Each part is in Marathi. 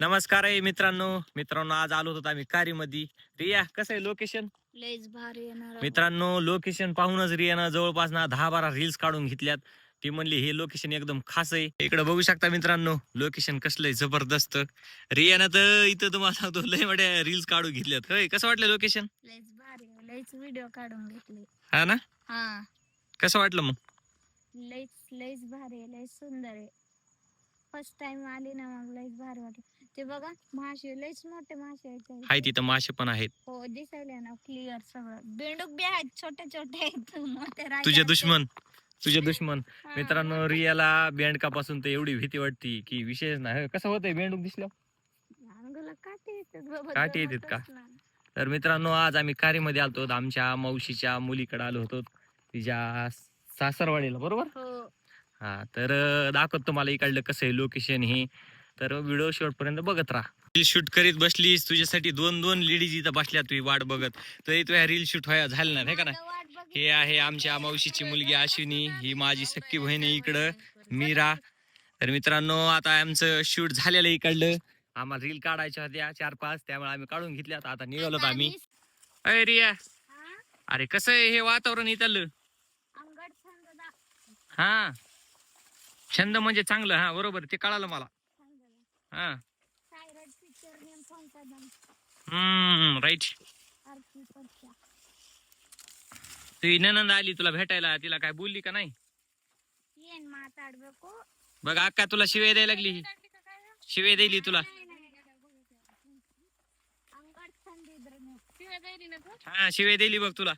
नमस्कार आहे मित्रांनो. मित्रांनो आज आलो होतो आम्ही कारीमध्ये. रिया कसं आहे लोकेशन लयच भारी येणार आहे. मित्रांनो लोकेशन पाहूनच रियानं जवळपास ना दहा बारा रील्स काढून घेतल्यात. ती म्हणली हे लोकेशन एकदम खास आहे. इकडे बघू शकता मित्रांनो लोकेशन कसलंय जबरदस्त. रियानं तर इथं तुम्हाला सांगतो लय मोठ्या रील्स काढून घेतल्यात. होय कसं वाटलं लोकेशन लयच भारी आहे. लयच व्हिडिओ काढून घेतले. हा ना? हा. कसं वाटलं मग? लयच लयच भारी आहे लयच सुंदर आहे. फर्स्ट टाइम आली ना मग लयच भारी वाटलं. ते बघा मासे लयच मोठे मासे आहेत. हाय तिथं मासे पण आहेत. हो दिसायला ना क्लिअर सगळं. बेंडूक बी आहेत छोटे छोटे आहेत. मोठे राहिले तुझे. दुश्मन तुझे दुश्मन. हा, मित्रांनो रियाला बेंडकापासून तर एवढी भीती वाटती की विशेष नाही कसं होतंय बेंडूक दिसलं? अंगाला काटे येतात बाबा, काटे येतात का? जमतच नाही. तर मित्रांनो आज आम्ही कारीमध्ये आलतो. आमच्या मावशीच्या मुलीकडे आलो होतो तिच्या सासरवाडीला बरोबर? हो. हा तर दाखवतो तुम्हाला इकडलं कसं आहे लोकेशन हे. तर व्हिडिओ शेवटपर्यंत बघत राहा. रील शूट करीत बसलीस तुझ्यासाठी दोन दोन लेडीज इथं बसल्या तुझी वाट बघत. तरी तुझ्या रील शूट व्हायला झालं हे का बघितली. हे आहे आमच्या मावशीची मुलगी अश्विनी ही माझी सख्खी बहीण आहे इकडं मीरा. तर मित्रांनो आता आमचं शूट झालेलं आहे इकडलं. आम्हाला रील काढायच्या होत्या चार पाच त्यामुळे आम्ही काढून घेतल्यात. आता निघालो आम्ही. अय रिया? अरे कसं आहे हे वातावरण इथलं? हा. छंद म्हणजे चांगलं हा बरोबर ते कळालं मला. हा. हम्म राईट तुझी ननंद आली तुला भेटायला तिला काय बोलली का नाही? बघ अक्का तुला शिवे द्यायला लागली. शिवे दिली तुला. हा शिवे दिली बघ तुला.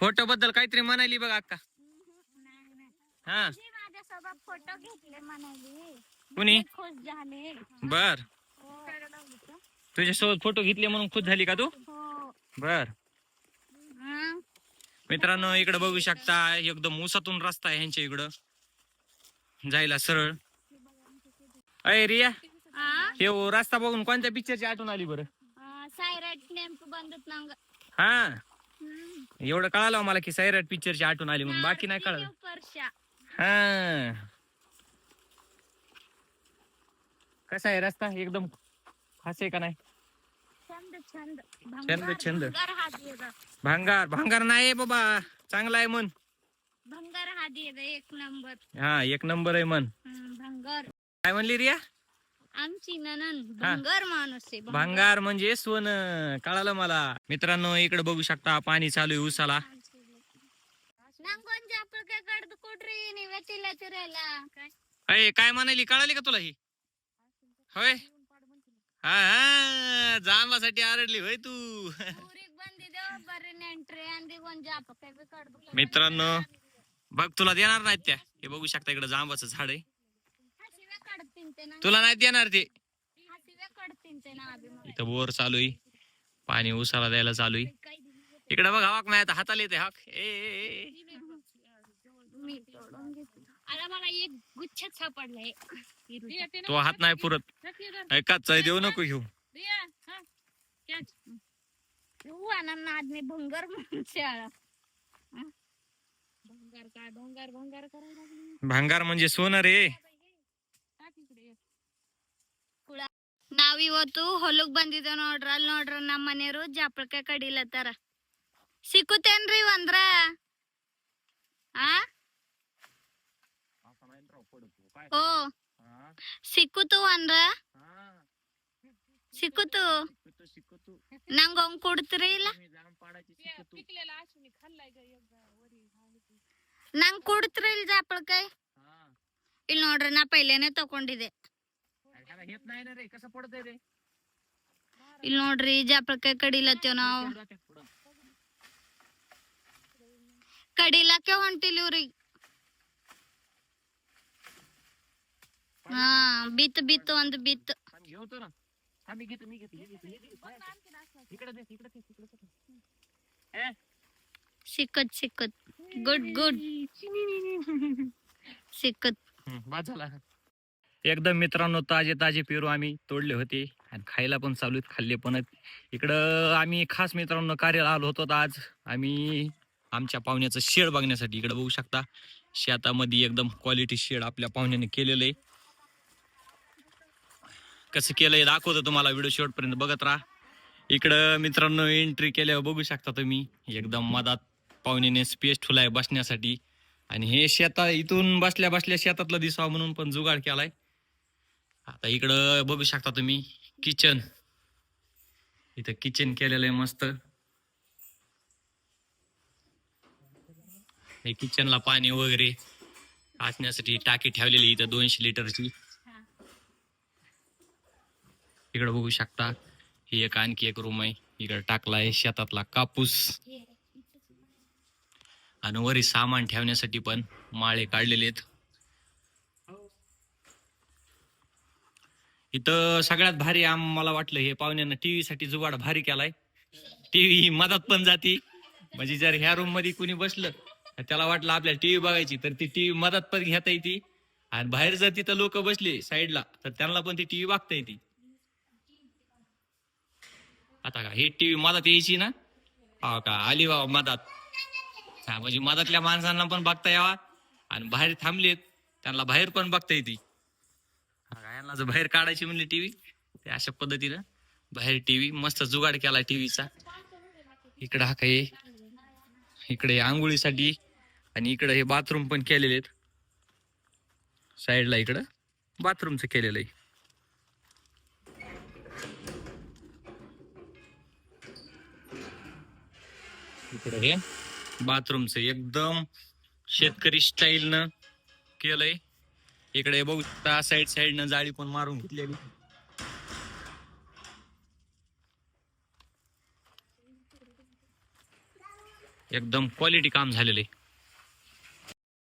फोटो बद्दल काहीतरी म्हणाली बघ अक्का. हा. फोटो घेतले म्हणाली. कुणी? खुश झाले. बर. तुझ्यासोबत फोटो घेतले म्हणून खुश झाली का तू? हो. बर. मित्रांनो इकडे बघू शकता एकदम उसातून रस्ता आहे ह्यांच्या इकडं. जायला सरळ. अय रिया. हे रस्ता बघून कोणत्या पिक्चरची आठवण आली बरं? नेमकं हा. एवढं कळालं हो मला की सैराट पिक्चरची आठवण आली म्हणून. बाकी नाही कळालं. कसा आहे रस्ता? एकदम खास आहे का नाही? छंद छंद. भांगार. भांगार नाही बाबा. चांगला आहे म्हण. भंगार हा एक नंबर. हा एक नंबर आहे म्हण. भंगार. काय म्हणली रिया? आमची ननन भंगार माणूस आहे भांगार. म्हणजे सोन. कळालं मला. मित्रांनो इकडे बघू शकता पाणी चालू आहे उसाला काय काय? म्हणाली? कळाली का तुला ही? होय. हा जांबासाठी आरडली होय तू. मित्रांनो बघ तुला देणार नाहीत त्या. हे बघू शकता इकडे जांबाचं झाड आहे. तुला नाही देणार ते. इथं बोर चालू आहे पाणी उसाला द्यायला चालू आहे इकडे बघ हवाक नाही आता हाताला येते हाक. ए, तो हात नाही पुरत. ऐकाच काच देऊ नको घेऊ. भंगार म्हणजे सोनं रे. ನಾವಿವತ್ತು ಹೊಲಕ್ ಬಂದಿದ್ದೇವ್ ನೋಡ್ರ. ಅಲ್ಲಿ ನೋಡ್ರ ನಮ್ಮ ಮನೆಯವರು ಜಾಪಳಕ ಕಡಿಲತ್ತಾರ. ಸಿಕ್ಕುತ್ತೇನ್ರಿ ಒಂದ್ರ ಆ? ಓ, ಸಿಕ್ಕುತು ಅಂದ್ರ? ಸಿಕ್ಕುತು? ನಂಗ ಹಂಗ್ ಕೊಡ್ತೀರಿ ಇಲ್ಲ? ನಂಗ್ ಕೊಡ್ತೀರಿ ಇಲ್ಲ ಜಾಪಳಕಾಯಿ? ಇಲ್ಲಿ ನೋಡ್ರಿ ನಾ ಪೈಲೇನೆ ತಕೊಂಡಿದ್ದೆ ಹೇತ್ ನಾಯಿನ ರೀ ಕಸ ಪಡದೆ ರೀ ಇಲ್ಲಿ ನೋಡ್ರಿ ಜಾಪಳಕಾಯಿ ಕಡಿಲತ್ತೇವ್ ನಾವು ಕಡಿಲಕ್ಕೆ ಹೊಂಟಿಲ್ ಇವ್ರಿಗೆ ಹಾ ಬಿತ್ ಬಿತ್ ಒಂದು ಬಿತ್ ಸಿಕ್ಕತ್ ಸಿಕ್ಕತ್ ಗುಡ್ ಗುಡ್ ಸಿಕ್ಕತ್ एकदम मित्रांनो ताजे ताजे पेरू आम्ही तोडले होते. आणि खायला पण चालू आहेत खाल्ले पण इकडं आम्ही खास मित्रांनो कार्याला आलो होतो आज आम्ही आमच्या पाहुण्याचं शेड बघण्यासाठी इकडं बघू शकता. शेतामध्ये एकदम क्वालिटी शेड आपल्या पाहुण्याने केलेलं आहे. कसं केलंय दाखवतो तुम्हाला व्हिडिओ शेवटपर्यंत बघत राहा. इकडं मित्रांनो एंट्री केल्यावर बघू शकता तुम्ही. एकदम मधात पाहुण्याने स्पेस ठुलाय बसण्यासाठी. आणि हे शेता इथून बसल्या बसल्या शेतातलं दिसावं म्हणून पण जुगाड केलाय. आता इकडं बघू शकता तुम्ही किचन इथं किचन केलेलं आहे मस्त. हे किचनला पाणी वगैरे काचण्यासाठी टाकी ठेवलेली इथं दोनशे लिटरची. इकडे बघू शकता ही एक आणखी एक रूम आहे. इकडं टाकलाय शेतातला कापूस. आणि वरी सामान ठेवण्यासाठी पण माळे काढलेले आहेत. इथं सगळ्यात भारी आम मला वाटलं हे पाहुण्यांना टीव्ही साठी जुगाड भारी केलाय. टीव्ही मधात पण जाती. म्हणजे जर ह्या रूममध्ये कुणी बसलं तर त्याला वाटलं आपल्याला टीव्ही बघायची तर ती टीव्ही मधात पण घेता येते. आणि बाहेर जर तिथं लोक बसले साईडला तर त्यांना पण ती टीव्ही बघता येते. आता का हे टीव्ही मधात यायची ना? हा का आली बाबा मधात हा म्हणजे मधातल्या माणसांना पण बघता यावा. आणि बाहेर थांबलेत त्यांना बाहेर पण बघता येते. हा जर बाहेर काढायची म्हणली टीव्ही ते अशा पद्धतीनं बाहेर टीव्ही मस्त जुगाड केला टीव्हीचा इकडं हा काही इकडे आंघोळीसाठी आणि इकडे हे बाथरूम पण केलेले आहेत. साईडला इकडं बाथरूमचं केलेलं आहे. इकडे हे बाथरूमचं एकदम शेतकरी स्टाईलनं केलंय. इकडे बघू शकता साईड साईडनं जाळी पण मारून घेतलेली. एकदम क्वालिटी काम झालेलं.